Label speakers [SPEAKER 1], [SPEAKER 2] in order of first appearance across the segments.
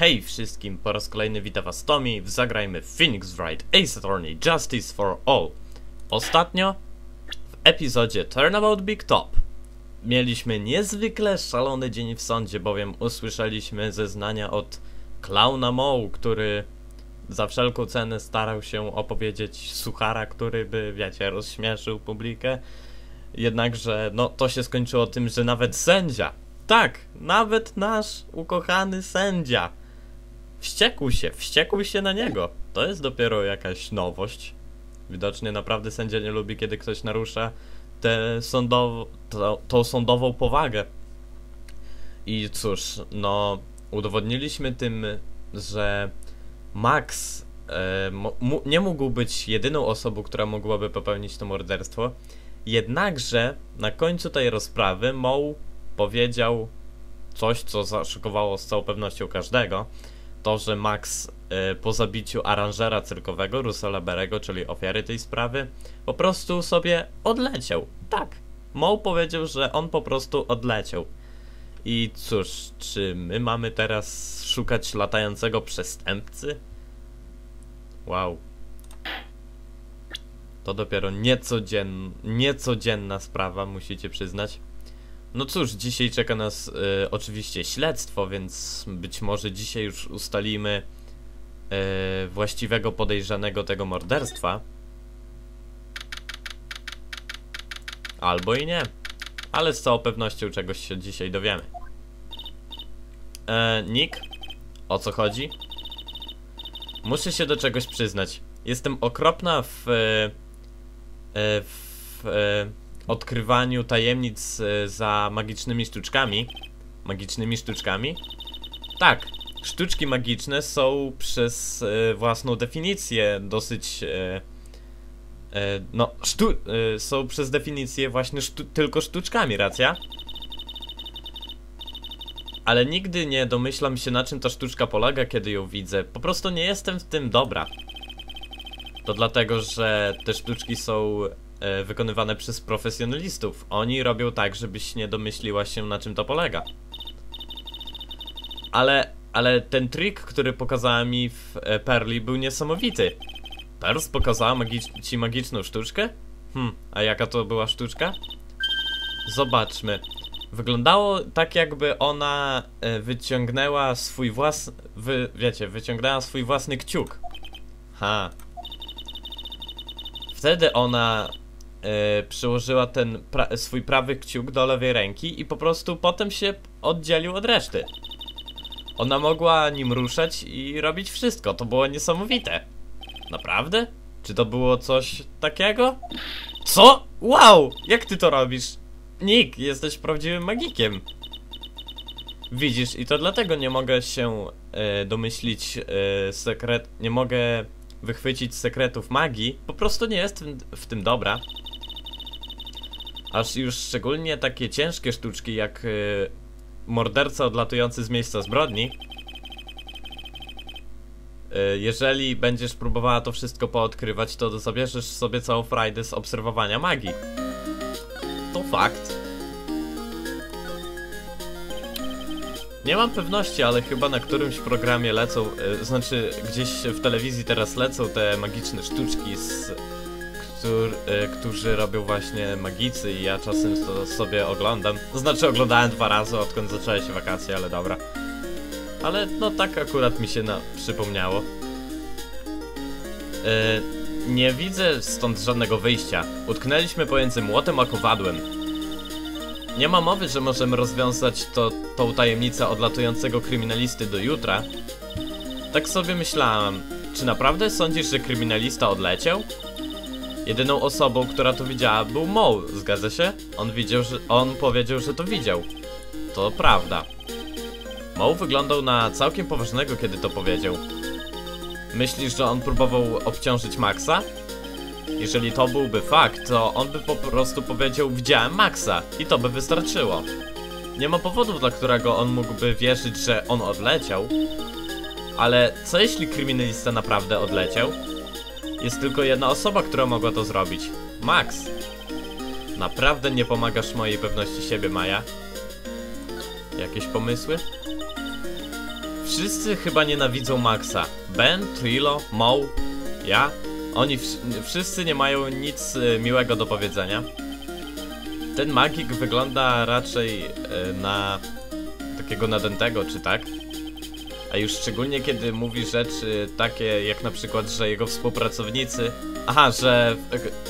[SPEAKER 1] Hej wszystkim, po raz kolejny witam was Tommy w Zagrajmy Phoenix Wright Ace Attorney Justice for All. Ostatnio w epizodzie Turnabout Big Top mieliśmy niezwykle szalony dzień w sądzie, bowiem usłyszeliśmy zeznania od Klauna Moe, który za wszelką cenę starał się opowiedzieć suchara, który by, wiecie, rozśmieszył publikę. Jednakże, no, to się skończyło tym, że nawet sędzia, tak, nawet nasz ukochany sędzia, wściekł się, wściekł się na niego. To jest dopiero jakaś nowość. Widocznie naprawdę sędzia nie lubi, kiedy ktoś narusza tę tą sądową powagę. I cóż, no, udowodniliśmy tym, że Max e, nie mógł być jedyną osobą, która mogłaby popełnić to morderstwo. Jednakże na końcu tej rozprawy Moe powiedział coś, co zaszokowało z całą pewnością każdego. To, że Max e, po zabiciu aranżera cyrkowego, Russella Berego, czyli ofiary tej sprawy, po prostu sobie odleciał. Tak. Moe powiedział, że on po prostu odleciał. I cóż, czy my mamy teraz szukać latającego przestępcy? Wow. To dopiero niecodzien, niecodzienna sprawa, musicie przyznać. No cóż, dzisiaj czeka nas y, oczywiście śledztwo, więc być może dzisiaj już ustalimy y, właściwego podejrzanego tego morderstwa. Albo i nie. Ale z całą pewnością czegoś się dzisiaj dowiemy. E, Nick? O co chodzi? Muszę się do czegoś przyznać. Jestem okropna w, e, e, w e, odkrywaniu tajemnic e, za magicznymi sztuczkami. Magicznymi sztuczkami? Tak, sztuczki magiczne są przez e, własną definicję dosyć. E, no, sztu są przez definicję właśnie sztu tylko sztuczkami, racja? Ale nigdy nie domyślam się na czym ta sztuczka polega, kiedy ją widzę. Po prostu nie jestem w tym dobra. To dlatego, że te sztuczki są wykonywane przez profesjonalistów. Oni robią tak, żebyś nie domyśliła się na czym to polega. Ale, ale ten trik, który pokazała mi w e, Perli był niesamowity. Pers pokazała magi ci magiczną sztuczkę? Hm, a jaka to była sztuczka? Zobaczmy. Wyglądało tak, jakby ona e, wyciągnęła swój własny. Wy, wiecie, wyciągnęła swój własny kciuk. Ha. Wtedy ona e, przyłożyła ten pra swój prawy kciuk do lewej ręki i po prostu potem się oddzielił od reszty. Ona mogła nim ruszać i robić wszystko. To było niesamowite. Naprawdę? Czy to było coś takiego? Co? Wow! Jak ty to robisz? Nick, jesteś prawdziwym magikiem. Widzisz, i to dlatego nie mogę się e, domyślić e, sekret. Nie mogę wychwycić sekretów magii. Po prostu nie jestem w tym dobra. Aż już szczególnie takie ciężkie sztuczki jak e, morderca odlatujący z miejsca zbrodni. E, jeżeli będziesz próbowała to wszystko poodkrywać, to zabierzesz sobie całą frajdę z obserwowania magii. To fakt. Nie mam pewności, ale chyba na którymś programie lecą, e, znaczy gdzieś w telewizji teraz lecą te magiczne sztuczki, z, e, którzy robią właśnie magicy i ja czasem to sobie oglądam. Znaczy oglądałem dwa razy, odkąd zaczęły się wakacje, ale dobra. Ale no tak akurat mi się na, przypomniało. E, nie widzę stąd żadnego wyjścia. Utknęliśmy pomiędzy młotem a kowadłem. Nie ma mowy, że możemy rozwiązać to, tą tajemnicę odlatującego kryminalisty do jutra. Tak sobie myślałam. Czy naprawdę sądzisz, że kryminalista odleciał? Jedyną osobą, która to widziała był Moe, zgadza się? On widział, że... On powiedział, że to widział. To prawda. Moe wyglądał na całkiem poważnego, kiedy to powiedział. Myślisz, że on próbował obciążyć Maxa? Jeżeli to byłby fakt, to on by po prostu powiedział widziałem Maxa i to by wystarczyło. Nie ma powodu, dla którego on mógłby wierzyć, że on odleciał. Ale co jeśli kryminalista naprawdę odleciał? Jest tylko jedna osoba, która mogła to zrobić. Max. Naprawdę nie pomagasz mojej pewności siebie, Maja? Jakieś pomysły? Wszyscy chyba nienawidzą Maxa. Ben, Trilo, Mo, ja. Oni wsz- wszyscy nie mają nic e, miłego do powiedzenia. Ten magik wygląda raczej e, na takiego nadętego, czy tak? A już szczególnie kiedy mówi rzeczy takie jak na przykład, że jego współpracownicy. Aha, że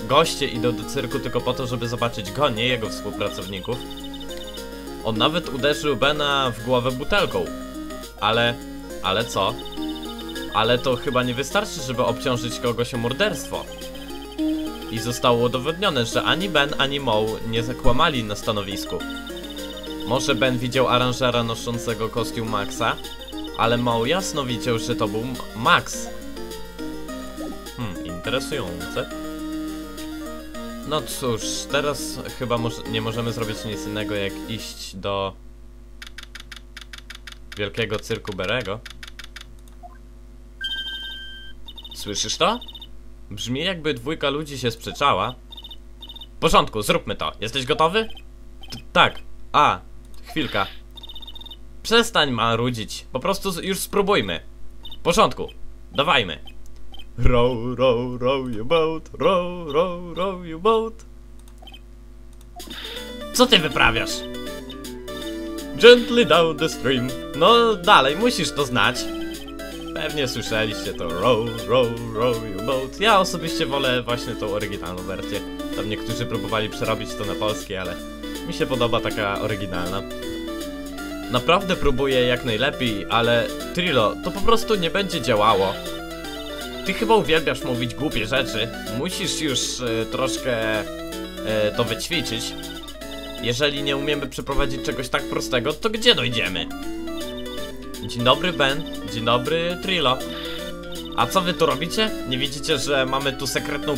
[SPEAKER 1] goście idą do cyrku tylko po to, żeby zobaczyć go, nie jego współpracowników. On nawet uderzył Bena w głowę butelką. Ale. Ale co? Ale to chyba nie wystarczy, żeby obciążyć kogoś o morderstwo. I zostało udowodnione, że ani Ben, ani Mo nie zakłamali na stanowisku. Może Ben widział aranżera noszącego kostium Maxa, ale Mo jasno widział, że to był Max. Hmm, interesujące. No cóż, teraz chyba nie możemy zrobić nic innego jak iść do wielkiego cyrku Berego. Słyszysz to? Brzmi jakby dwójka ludzi się sprzeczała. W porządku, zróbmy to. Jesteś gotowy? T tak. A, chwilka. Przestań marudzić. Po prostu już spróbujmy. W porządku. Dawajmy. Row, row, row your boat. Row, row, row your boat. Co ty wyprawiasz? Gently down the stream. No dalej, musisz to znać. Pewnie słyszeliście to row, row, row your boat. Ja osobiście wolę właśnie tą oryginalną wersję. Tam niektórzy próbowali przerobić to na polskie, ale mi się podoba taka oryginalna. Naprawdę próbuję jak najlepiej, ale Trilo, to po prostu nie będzie działało. Ty chyba uwielbiasz mówić głupie rzeczy. Musisz już e, troszkę e, to wyćwiczyć. Jeżeli nie umiemy przeprowadzić czegoś tak prostego, to gdzie dojdziemy? Dzień dobry Ben, dzień dobry Trilo. A co wy tu robicie? Nie widzicie, że mamy tu sekretną,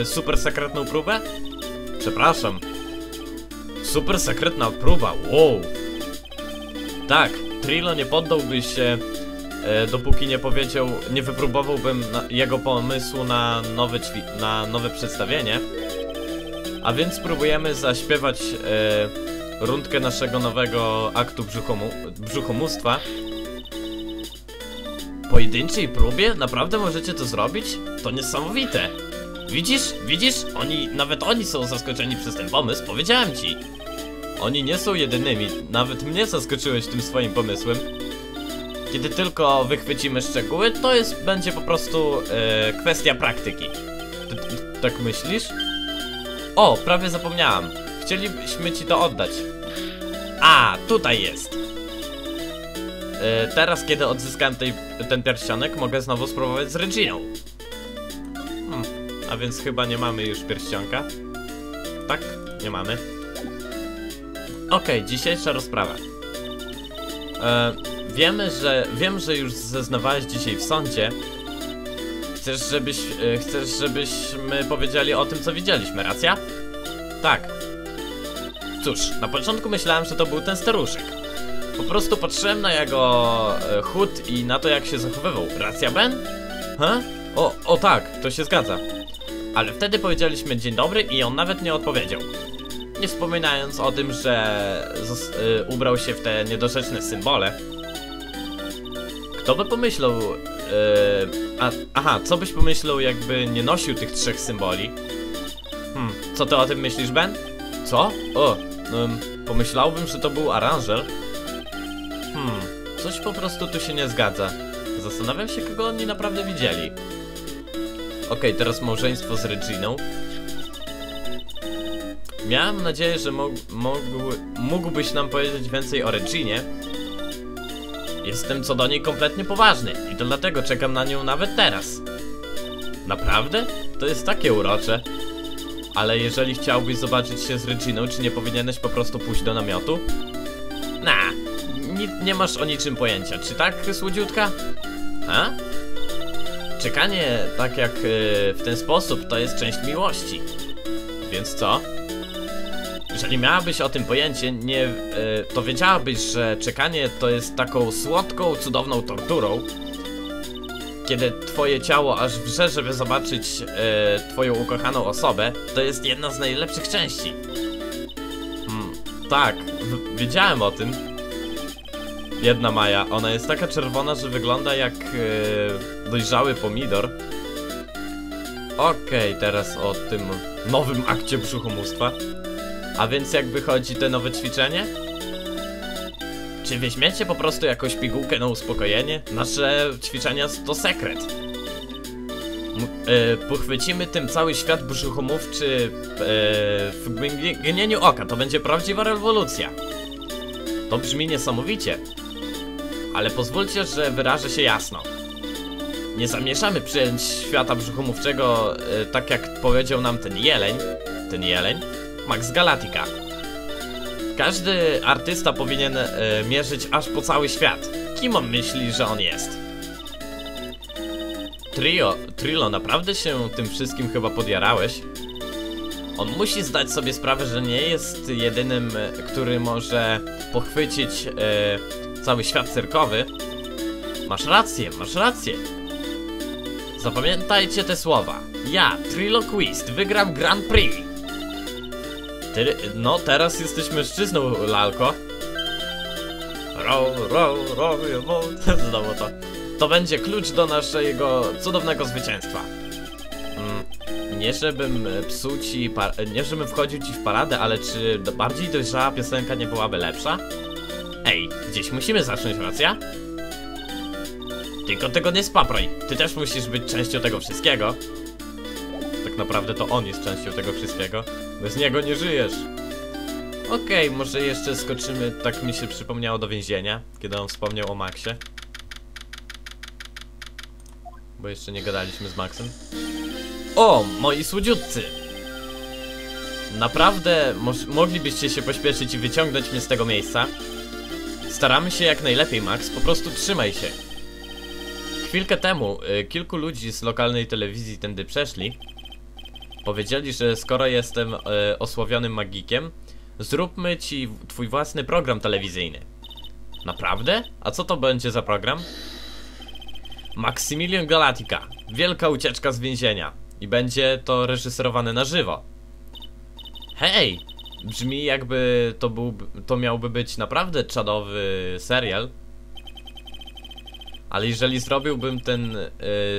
[SPEAKER 1] y, super sekretną próbę? Przepraszam. Super sekretna próba, wow. Tak, Trilo nie poddałby się, e, dopóki nie powiedział, nie wypróbowałbym na, jego pomysłu na na nowe przedstawienie. A więc spróbujemy zaśpiewać e, rundkę naszego nowego aktu brzuchomu, brzuchomóstwa. Pojedynczej próbie? Naprawdę możecie to zrobić? To niesamowite! Widzisz? Widzisz? Oni, nawet oni są zaskoczeni przez ten pomysł, powiedziałem ci! Oni nie są jedynymi, nawet mnie zaskoczyłeś tym swoim pomysłem. Kiedy tylko wychwycimy szczegóły, to jest, będzie po prostu e, kwestia praktyki. Ty, ty, tak myślisz? O, prawie zapomniałam. Chcielibyśmy ci to oddać. A, tutaj jest. E, teraz, kiedy odzyskałem tej, ten pierścionek, mogę znowu spróbować z Reginą. Hmm, a więc chyba nie mamy już pierścionka. Tak? Nie mamy. Okej, dzisiejsza rozprawa. E, wiemy, że. Wiem, że już zeznawałeś dzisiaj w sądzie. Chcesz, żebyś. E, chcesz, żebyśmy powiedzieli o tym, co widzieliśmy, racja? Tak. Cóż, na początku myślałem, że to był ten staruszek. Po prostu patrzyłem na jego e, chód i na to, jak się zachowywał. Racja, Ben? Ha? O, o tak, to się zgadza. Ale wtedy powiedzieliśmy dzień dobry i on nawet nie odpowiedział. Nie wspominając o tym, że y, ubrał się w te niedorzeczne symbole. Kto by pomyślał. y, a, aha, co byś pomyślał, jakby nie nosił tych trzech symboli? Hmm, co ty o tym myślisz, Ben? Co? O, ym, pomyślałbym, że to był aranżer. Hmm, coś po prostu tu się nie zgadza. Zastanawiam się, kogo oni naprawdę widzieli. Okej, teraz małżeństwo z Reginą. Miałem nadzieję, że mógł, mógł, mógłbyś nam powiedzieć więcej o Reginie. Jestem co do niej kompletnie poważny i to dlatego czekam na nią nawet teraz. Naprawdę? To jest takie urocze. Ale jeżeli chciałbyś zobaczyć się z Reginą, czy nie powinieneś po prostu pójść do namiotu? Na, nie, nie masz o niczym pojęcia, czy tak, słodziutka? A? Czekanie tak jak y, w ten sposób to jest część miłości. Więc co? Jeżeli miałabyś o tym pojęcie, nie, y, to wiedziałabyś, że czekanie to jest taką słodką, cudowną torturą. Kiedy twoje ciało aż wrze, żeby zobaczyć y, twoją ukochaną osobę, to jest jedna z najlepszych części. Hmm, tak, wiedziałem o tym. jedna Maja. Ona jest taka czerwona, że wygląda jak e, dojrzały pomidor. Okej, teraz o tym nowym akcie brzuchomóstwa. A więc jak wychodzi te nowe ćwiczenie? Czy weźmiecie po prostu jakąś pigułkę na uspokojenie? Nasze ćwiczenia to sekret. E, pochwycimy tym cały świat brzuchomówczy e, w mgnieniu oka. To będzie prawdziwa rewolucja. To brzmi niesamowicie. Ale pozwólcie, że wyrażę się jasno. Nie zamierzamy przyjąć świata brzuchomówczego e, tak jak powiedział nam ten jeleń. Ten jeleń? Max Galactica. Każdy artysta powinien e, mierzyć aż po cały świat. Kim on myśli, że on jest? Trio, Trilo, naprawdę się tym wszystkim chyba podjarałeś? On musi zdać sobie sprawę, że nie jest jedynym, e, który może pochwycić e, cały świat cyrkowy. Masz rację, masz rację. Zapamiętajcie te słowa. Ja, Triloquist, wygram Grand Prix. No, teraz jesteś mężczyzną, lalko. Row, row, row. Znowu to. To będzie klucz do naszego cudownego zwycięstwa. Mm, nie żebym psuł ci, nie żebym wchodził ci w paradę, ale czy bardziej dojrzała piosenka nie byłaby lepsza? Ej, gdzieś musimy zacząć, racja? Tylko tego nie spapraj. Ty też musisz być częścią tego wszystkiego. Naprawdę to on jest częścią tego wszystkiego. Bez niego nie żyjesz. Okej, okay, może jeszcze skoczymy, tak mi się przypomniało, do więzienia, kiedy on wspomniał o Maxie. Bo jeszcze nie gadaliśmy z Maxem. O, moi słodziutcy! Naprawdę moglibyście się pośpieszyć i wyciągnąć mnie z tego miejsca? Staramy się jak najlepiej, Max, po prostu trzymaj się. Chwilkę temu y, kilku ludzi z lokalnej telewizji tędy przeszli. Powiedzieli, że skoro jestem y, osławionym magikiem, zróbmy ci twój własny program telewizyjny. Naprawdę? A co to będzie za program? Maximilian Galactica. Wielka ucieczka z więzienia. I będzie to reżyserowane na żywo. Hej! Brzmi jakby to, był, to miałby być naprawdę czadowy serial. Ale jeżeli zrobiłbym ten y,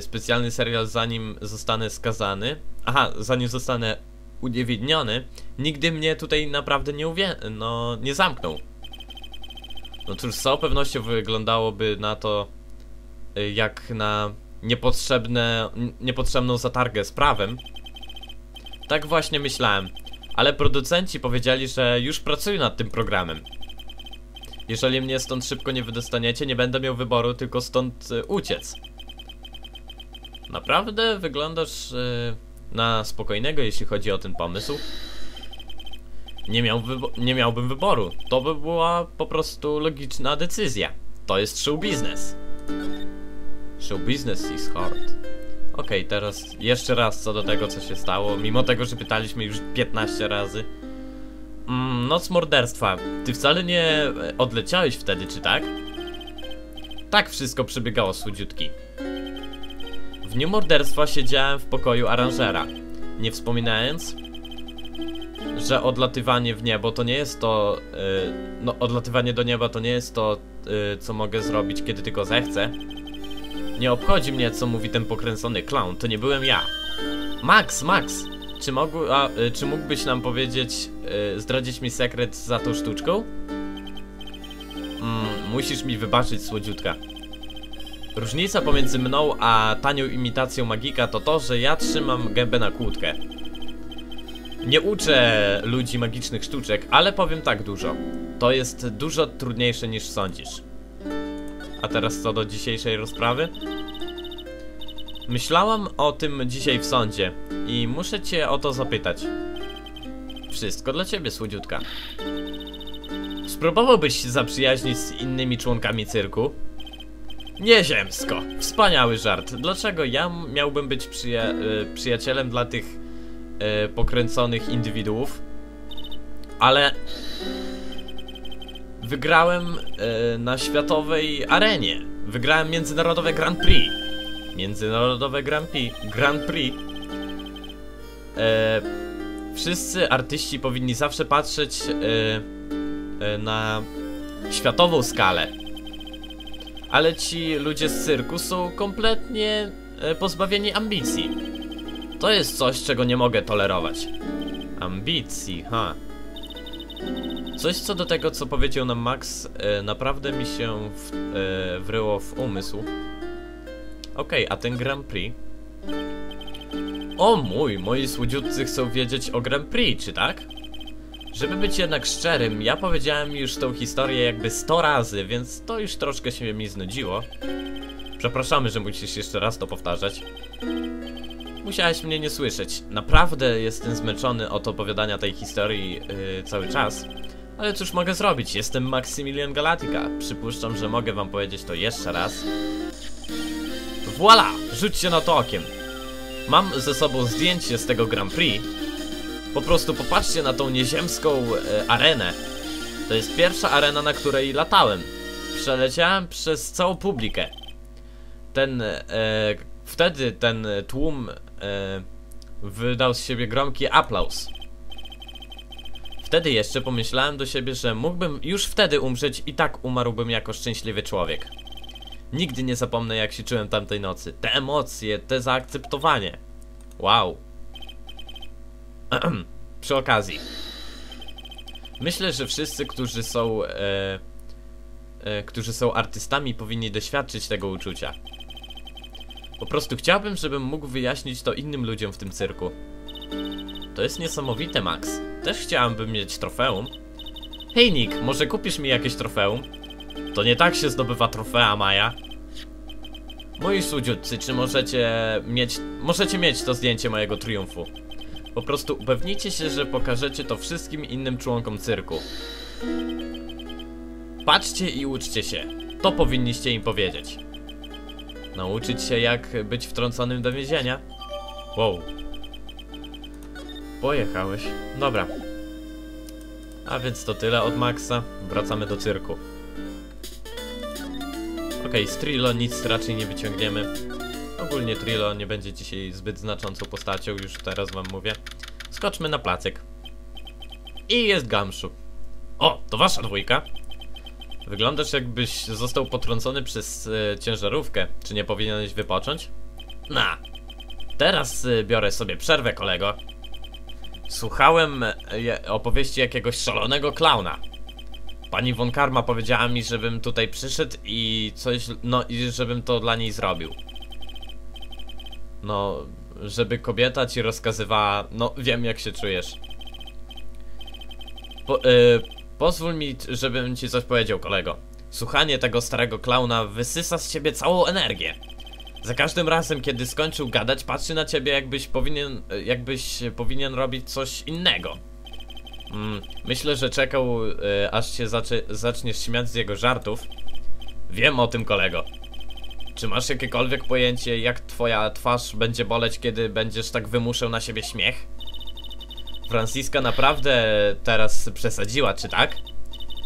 [SPEAKER 1] specjalny serial zanim zostanę skazany, aha, zanim zostanę uniewinniony, nigdy mnie tutaj naprawdę nie uwie... no, nie zamknął. No cóż, z całą pewnością wyglądałoby na to y, jak na niepotrzebne, niepotrzebną zatargę z prawem. Tak właśnie myślałem, ale producenci powiedzieli, że już pracują nad tym programem. Jeżeli mnie stąd szybko nie wydostaniecie, nie będę miał wyboru, tylko stąd y, uciec. Naprawdę wyglądasz y, na spokojnego, jeśli chodzi o ten pomysł. Nie, miał nie miałbym wyboru. To by była po prostu logiczna decyzja. To jest show business. Show business is hard. Okej, okay, teraz jeszcze raz co do tego, co się stało. Mimo tego, że pytaliśmy już 15 razy. Mm, noc morderstwa. Ty wcale nie odleciałeś wtedy, czy tak? Tak wszystko przebiegało słodziutki. W dniu morderstwa siedziałem w pokoju aranżera. Nie wspominając, że odlatywanie w niebo to nie jest to... Yy, no, odlatywanie do nieba to nie jest to, yy, co mogę zrobić, kiedy tylko zechcę. Nie obchodzi mnie, co mówi ten pokręcony clown, to nie byłem ja. Max, Max! Czy, mogł, a, y, czy mógłbyś nam powiedzieć, y, zdradzić mi sekret za tą sztuczką? Mm, musisz mi wybaczyć, słodziutka. Różnica pomiędzy mną a tanią imitacją magika to to, że ja trzymam gębę na kłódkę. Nie uczę ludzi magicznych sztuczek, ale powiem tak dużo. To jest dużo trudniejsze niż sądzisz. A teraz co do dzisiejszej rozprawy? Myślałam o tym dzisiaj w sądzie i muszę cię o to zapytać. Wszystko dla ciebie, słodziutka. Spróbowałbyś się zaprzyjaźnić z innymi członkami cyrku? Nieziemsko. Wspaniały żart. Dlaczego ja miałbym być przyja y, przyjacielem dla tych y, pokręconych indywiduów? Ale wygrałem y, na światowej arenie. Wygrałem międzynarodowe Grand Prix. Międzynarodowe Grand Prix. Grand Prix. E, wszyscy artyści powinni zawsze patrzeć e, e, na światową skalę. ale ci ludzie z cyrku są kompletnie e, pozbawieni ambicji. To jest coś, czego nie mogę tolerować. Ambicji, ha. Coś co do tego, co powiedział nam Max, e, naprawdę mi się w, e, wryło w umysł. Okej, a ten Grand Prix? O mój, moi słodziutcy chcą wiedzieć o Grand Prix, czy tak? Żeby być jednak szczerym, ja powiedziałem już tą historię jakby 100 razy, więc to już troszkę się mi znudziło. Przepraszamy, że musisz jeszcze raz to powtarzać. Musiałeś mnie nie słyszeć. Naprawdę jestem zmęczony od opowiadania tej historii yy, cały czas. Ale cóż mogę zrobić? Jestem Maximilian Galatica. Przypuszczam, że mogę wam powiedzieć to jeszcze raz. Voila! Rzućcie na to okiem. Mam ze sobą zdjęcie z tego Grand Prix. Po prostu popatrzcie na tą nieziemską e, arenę. To jest pierwsza arena, na której latałem. Przeleciałem przez całą publikę. Ten, e, wtedy ten tłum e, wydał z siebie gromki aplauz. Wtedy jeszcze pomyślałem do siebie, że mógłbym już wtedy umrzeć i tak umarłbym jako szczęśliwy człowiek. Nigdy nie zapomnę jak się czułem tamtej nocy. Te emocje, te zaakceptowanie. Wow. Przy okazji. Myślę, że wszyscy, którzy są e, e, którzy są artystami powinni doświadczyć tego uczucia. Po prostu chciałbym, żebym mógł wyjaśnić to innym ludziom w tym cyrku. To jest niesamowite, Max. Też chciałabym mieć trofeum. Hej Nick, może kupisz mi jakieś trofeum? To nie tak się zdobywa trofea, Maja. Moi słodziutcy, czy możecie mieć... Możecie mieć to zdjęcie mojego triumfu. Po prostu upewnijcie się, że pokażecie to wszystkim innym członkom cyrku. Patrzcie i uczcie się. To powinniście im powiedzieć. Nauczyć się jak być wtrąconym do więzienia? Wow. Pojechałeś. Dobra. A więc to tyle od Maxa. Wracamy do cyrku. Okej, okay, z Trilo nic raczej nie wyciągniemy. Ogólnie Trilo nie będzie dzisiaj zbyt znaczącą postacią, już teraz wam mówię. Skoczmy na placyk. I jest Gamszu. O, to wasza dwójka. Wyglądasz jakbyś został potrącony przez e, ciężarówkę. Czy nie powinieneś wypocząć? Na. Teraz e, biorę sobie przerwę, kolego. Słuchałem e, opowieści jakiegoś szalonego klauna. Pani von Karma powiedziała mi, żebym tutaj przyszedł i coś, no i żebym to dla niej zrobił. No, żeby kobieta ci rozkazywała, no wiem jak się czujesz. Po, yy, pozwól mi, żebym ci coś powiedział, kolego. Słuchanie tego starego klauna wysysa z ciebie całą energię. Za każdym razem, kiedy skończył gadać, patrzy na ciebie, jakbyś powinien, jakbyś powinien robić coś innego. Mm, myślę, że czekał, y, aż się zacznie, zaczniesz śmiać z jego żartów. Wiem o tym, kolego. Czy masz jakiekolwiek pojęcie, jak twoja twarz będzie boleć, kiedy będziesz tak wymuszał na siebie śmiech? Franciska naprawdę teraz przesadziła, czy tak?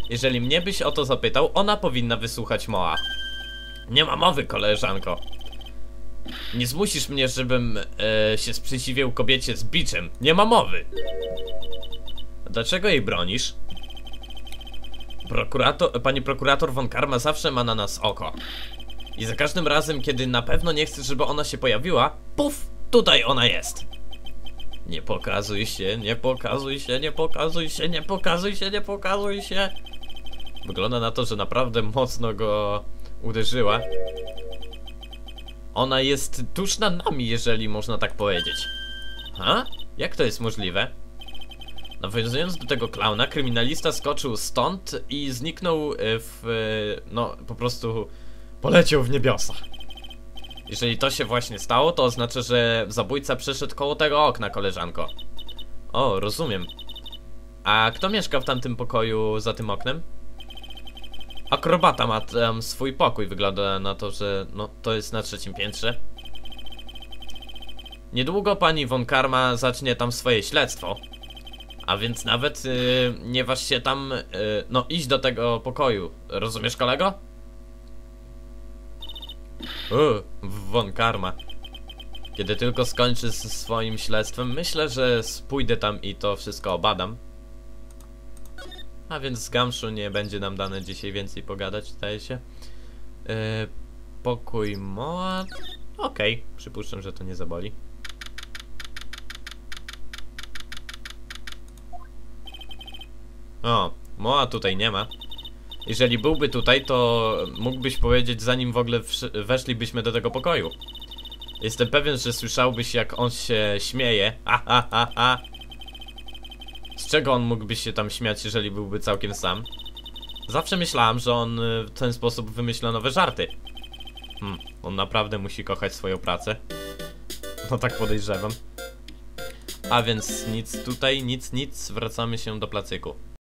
[SPEAKER 1] Jeżeli mnie byś o to zapytał, ona powinna wysłuchać Moa. Nie ma mowy, koleżanko. Nie zmusisz mnie, żebym e, się sprzeciwiał kobiecie z biczem. Nie ma mowy. Dlaczego jej bronisz? Prokurator, pani prokurator von Karma zawsze ma na nas oko. I za każdym razem, kiedy na pewno nie chcesz, żeby ona się pojawiła, puf, tutaj ona jest. Nie pokazuj się, nie pokazuj się, nie pokazuj się, nie pokazuj się, nie pokazuj się. Wygląda na to, że naprawdę mocno go uderzyła. Ona jest tuż nad nami, jeżeli można tak powiedzieć. Ha? Jak to jest możliwe? Nawiązując do tego klauna, kryminalista skoczył stąd i zniknął w... no, po prostu poleciał w niebiosa. Jeżeli to się właśnie stało, to oznacza, że zabójca przeszedł koło tego okna, koleżanko. O, rozumiem. A kto mieszka w tamtym pokoju za tym oknem? Akrobata ma tam swój pokój, wygląda na to, że no, to jest na trzecim piętrze. Niedługo pani von Karma zacznie tam swoje śledztwo. A więc nawet yy, nie waż się tam, yy, no iść do tego pokoju. Rozumiesz kolego? Uuu, von Karma. Kiedy tylko skończy swoim śledztwem, myślę, że pójdę tam i to wszystko obadam. A więc z Gamszu nie będzie nam dane dzisiaj więcej pogadać, zdaje się. E, pokój Moa. Okej, przypuszczam, że to nie zaboli. O, Moa tutaj nie ma. Jeżeli byłby tutaj, to mógłbyś powiedzieć, zanim w ogóle weszlibyśmy do tego pokoju. Jestem pewien, że słyszałbyś, jak on się śmieje. Ha, ha. Z czego on mógłby się tam śmiać, jeżeli byłby całkiem sam? Zawsze myślałem, że on y, w ten sposób wymyśla nowe żarty. Hmm, on naprawdę musi kochać swoją pracę. No tak podejrzewam. A więc nic tutaj, nic, nic, wracamy się do placyku.